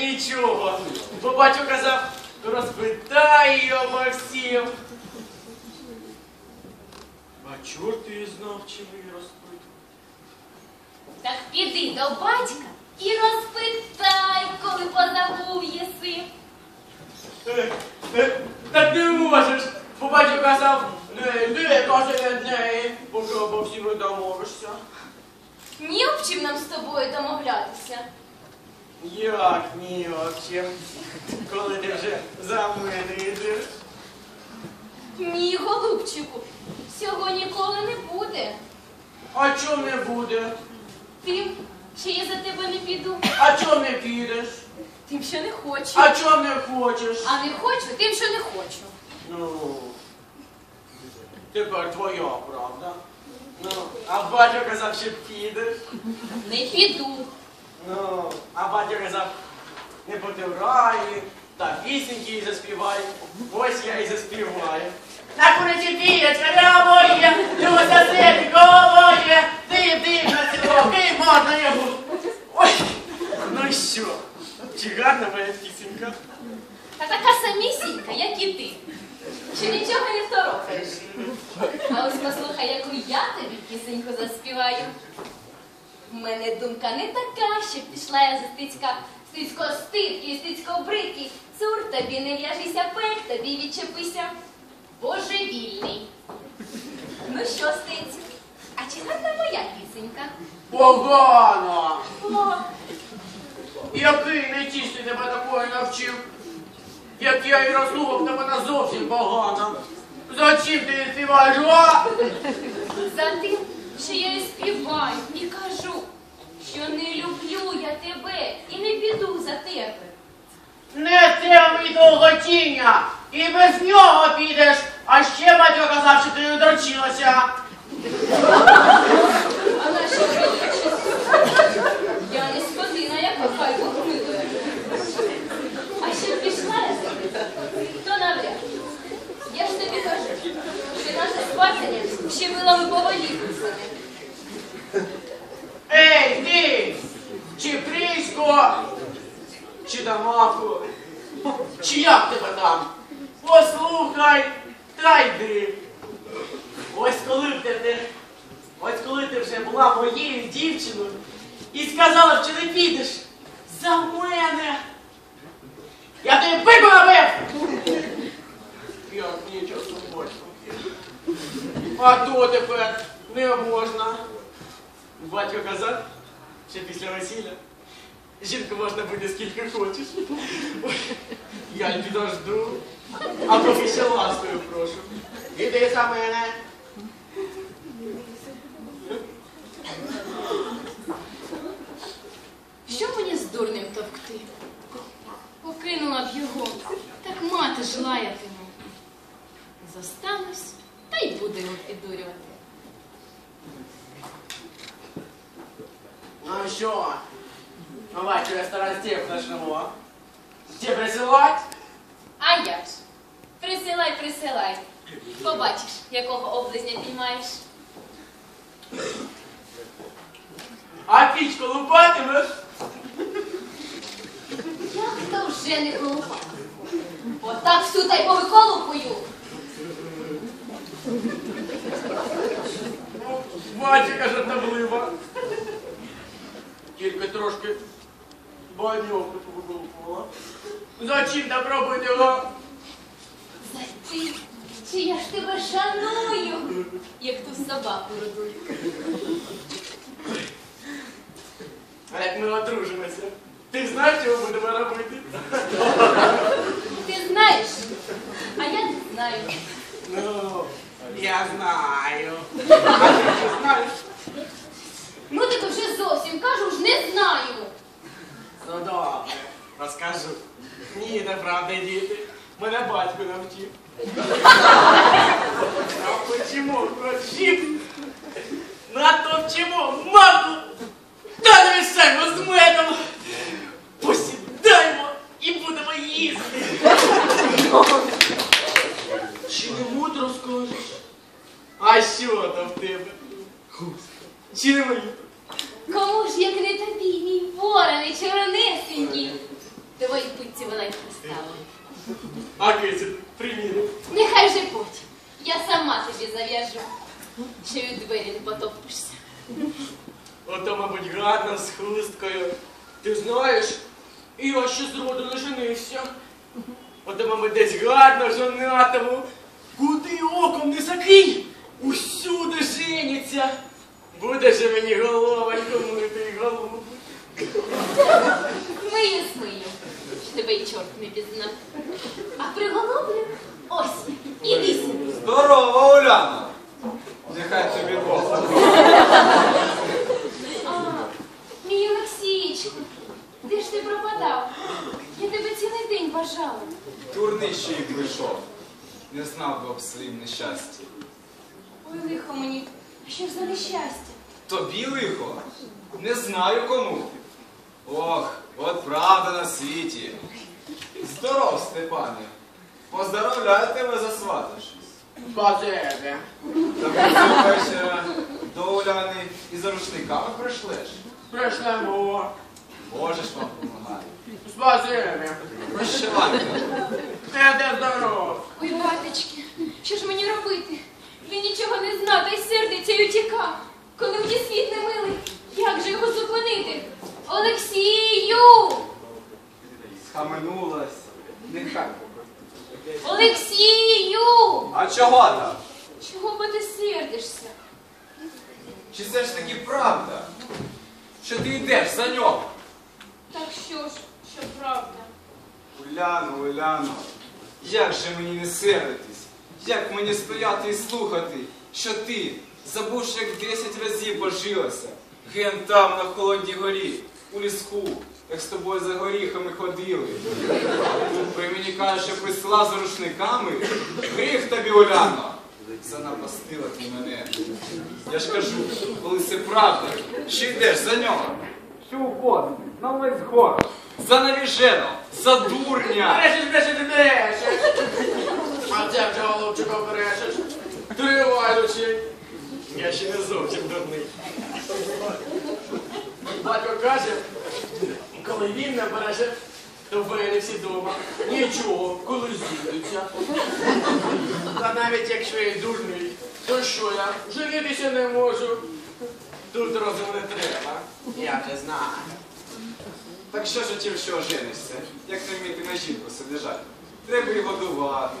нічого. Бо батько казав, розпитай обо всім. А чорт ти знав, чим її розпитувати? Так піди до батька і розпитай, коли позабув єси. Е, е, Та ти можеш, бо батько казав, не йди, каже поки обо всім не домовишся. Ні об чим нам з тобою домовлятися. Як ні, чим, коли ти вже за мене йдеш? Ні, голубчику, цього ніколи не буде. А чом не буде? Тим, що я за тебе не піду, А чом не підеш? тим, що не хочу. А чом не хочеш? А не хочу, тим, що не хочу. Ну, тепер твоя правда. Ну, а батько казав, що підеш. Не піду. Ну, а батько казав, не потирай, та пісеньки і заспівай. Ось я і заспіваю. На куриці пієчка рябоє, люся ситі колоє, ти ти на село, і можна його. Ой, ну і що? Чи гарна моя пісенька? Та така самісінька, як і ти. Що нічого не второпаєш. А ось послухай, яку я тобі пісеньку заспіваю. В мене думка не така, що пішла я за стицька, стицько ститки, стицько брики. Цур тобі не в'яжися, пек тобі відчепися. Божевільний. Ну що, стиць? А чи гарна моя пісенька? Погано! О, Який нечистий тебе такої навчив? Як я і розслухав, то вона зовсім погана. Зачем ти її співаєш, а? за тим, що я і співаю, і кажу, що не люблю я тебе і не піду за тебе. Не це мій довготіння, і без нього підеш, а ще батько казав, що ти не дорчилася. А на що вирішити? Я не скотина, яка хай Бог. А ще пішла я за ним, то навряд. Я ж тобі кажу, що наше спасення ще вилами по воді писане. Ей, ти! Чи Прісько, чи Дамако, чи як тебе там? Послухай, та йди. Ось коли б ти, ось коли ти вже була моєю дівчиною і сказала, чи не підеш за мене. Я тобі пику набив! Як нічого собачку. А то тепер не можна. Батько казав, що після весілля жінку можна буде скільки хочеш. Ой, Я й підожду. А поки ще ласкою прошу. Іди за мене. Що мені з дурнем товкти? Покинула б його, так мати ж лаятиме. Зостанусь, та й буду його піддурювати. Ну що? Давайте ресторан степ начнемо. Тебе присилать? А як ж? Присилай, присилай. Побачиш, якого облизня піймаєш. А пічку лупатимеш? Як то вже не голуба? Отак всю та й повиколупую. Батька жартовлива. Тільки трошки баньовку повиколупувала. Зачем так робити його? За ти, чи я ж тебе шаную, як ту собаку родую. А як ми одружимося? Ти знаєш, що ми будемо робити? Ти знаєш, а я не знаю. Ну, я знаю. А ти не знаєш? Ну так вже зовсім кажу ж не знаю. Ну добре, розкажу. Ні, неправда, діти. Мене батько навчив. А почему На то вчимо, та не мішаємо з медом. Посідаємо і будемо їсти. Чи не мудро скажеш? А що там в тебе? Чи не мені? Кому ж як не тобі, мій вороний чорнесенький? Твої великі. А кицю, примірив. Нехай же потім. Я сама тобі зав'яжу. Чи від двері не потопишся. Ото, мабуть, гарно з хусткою. Ти знаєш, я ще зроду не женився. Ото, мабуть, десь гарно жонатому. Куди оком не закинь, усюди жениться. Буде же мені головоньку мити голову. Смию, смию, що тебе й чорт не пізнав. А приголоблю ось, іди сюди. Здорово, Уляна! Нехай тобі Бог. А, мій Олексійчику, де ж ти пропадав? Я тебе цілий день бажала. Дурний ще й прийшов. Не знав би об своїм нещасті. Ой, лихо мені, а що ж за нещастя? Тобі лихо? Не знаю кому. Ох, от правда на світі. Здоров, Степане. Поздоровляю тебе засватавшись. Базене. Та ми цього до Уляни і за рушниками прийшлеш. Пришлемо. Боже ж вам допомагає. Спасибі. Прощавайте. Не здоров. Ой, батечки, що ж мені робити? Він нічого не зна, та й сердиться й утікав. Коли мені світ не милий, як же його зупинити? Олексію! Схаменулась. Нехай. Олексію! А чого там? Чого би ти сердишся? Чи це ж таки правда? Що ти йдеш за нього? Так що ж, що правда? Уляно, Уляно, як же мені не сердитись? Як мені стояти і слухати, що ти, забувши, як десять разів божилася, ген там на холодній горі, у ліску, як з тобою за горіхами ходили. А тут при мені каже, що присила за рушниками. Гріх тобі, Уляно! Занапастила ти мене. Я ж кажу, коли це правда, що йдеш за нього. Що угодно, на весь город. За навіженого, за дурня. Брешеш, брешеш, брешеш. А це вже голубчиком брешеш. Тривай очі. Я ще не зовсім дурний. Батько каже, коли він не береже, то не всі дома. Нічого, коли зійдуться. Та навіть якщо я дурний, то що я? Женитися не можу. Тут розуму не треба. Я вже знаю. Так що ж чим що женишся, як не вміти на жінку сидержати? Треба її годувати.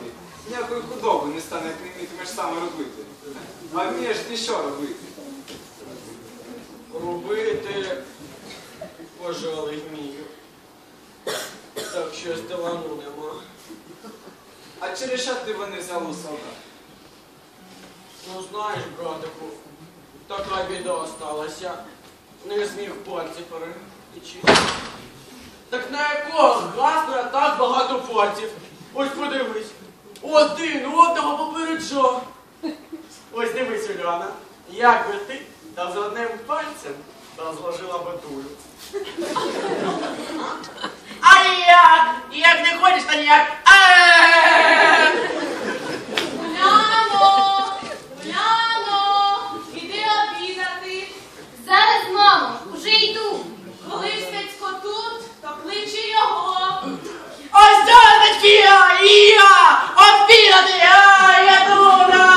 Ніякої худоби не стане, як не вмітимеш саме робити. А вмієш ти що робити? Робити, пожалуй, вмію. Так щось талану нема. А через що ти вони взяв у? Ну знаєш, братику, така біда сталася. Не зміг пальці перетечити. Так на якого гасна так багато пальців? Ось подивись. Один одного попереджав. Ось дивись, Уляна. Як би ти та з одним пальцем та зложила батулю. А як? Як не хочеш, та ніяк. Е! Уляно! Уляно! Іди обідати! Зараз, мамо, уже йду. Коли Стецько тут, то кличе його. Ось донечки я, і я, обідати, а я дура!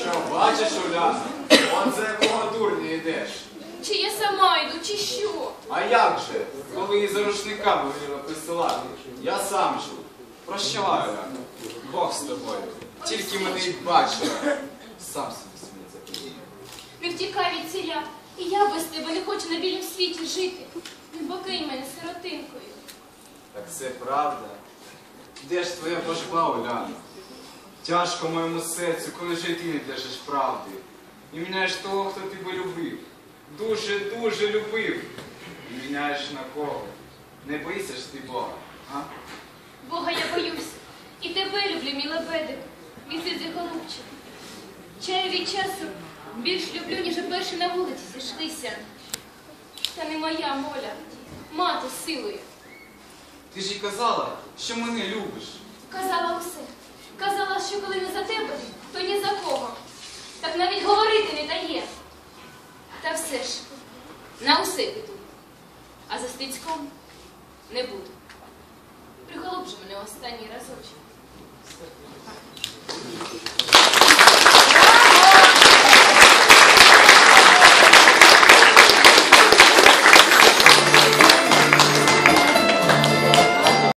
Що, бачиш, Уляна? Он за якого дурня йдеш? Чи я сама йду, чи що? А як же? Коли її за рушниками хотіла присилати? Я сам жив. Прощавай, Уляна. Бог з тобою. Тільки мене й бачила. Сам собі сміється подію. Не втікай від ціля. І я без тебе не хочу на білім світі жити. Не покинь мене сиротинкою. Так це правда. Де ж твоя божба, Уляна? Тяжко моєму серцю, коли же й ти не держиш правди. І міняєш того, хто тебе любив. Дуже, дуже любив. І міняєш на кого? Не боїшся ж ти Бога, а? Бога я боюсь. І тебе люблю, мій лебедик, мій сизий голубчик. Чаю від часу більш люблю, ніж перші на вулиці зійшлися. Та не моя моля, мати силою. Ти ж й казала, що мене любиш. Казала усе. Казала, що коли не за тебе, то ні за кого. Так навіть говорити не дає. Та все ж, на усе піду. А за Стецьком не буду. Приголуб мене останній разочок.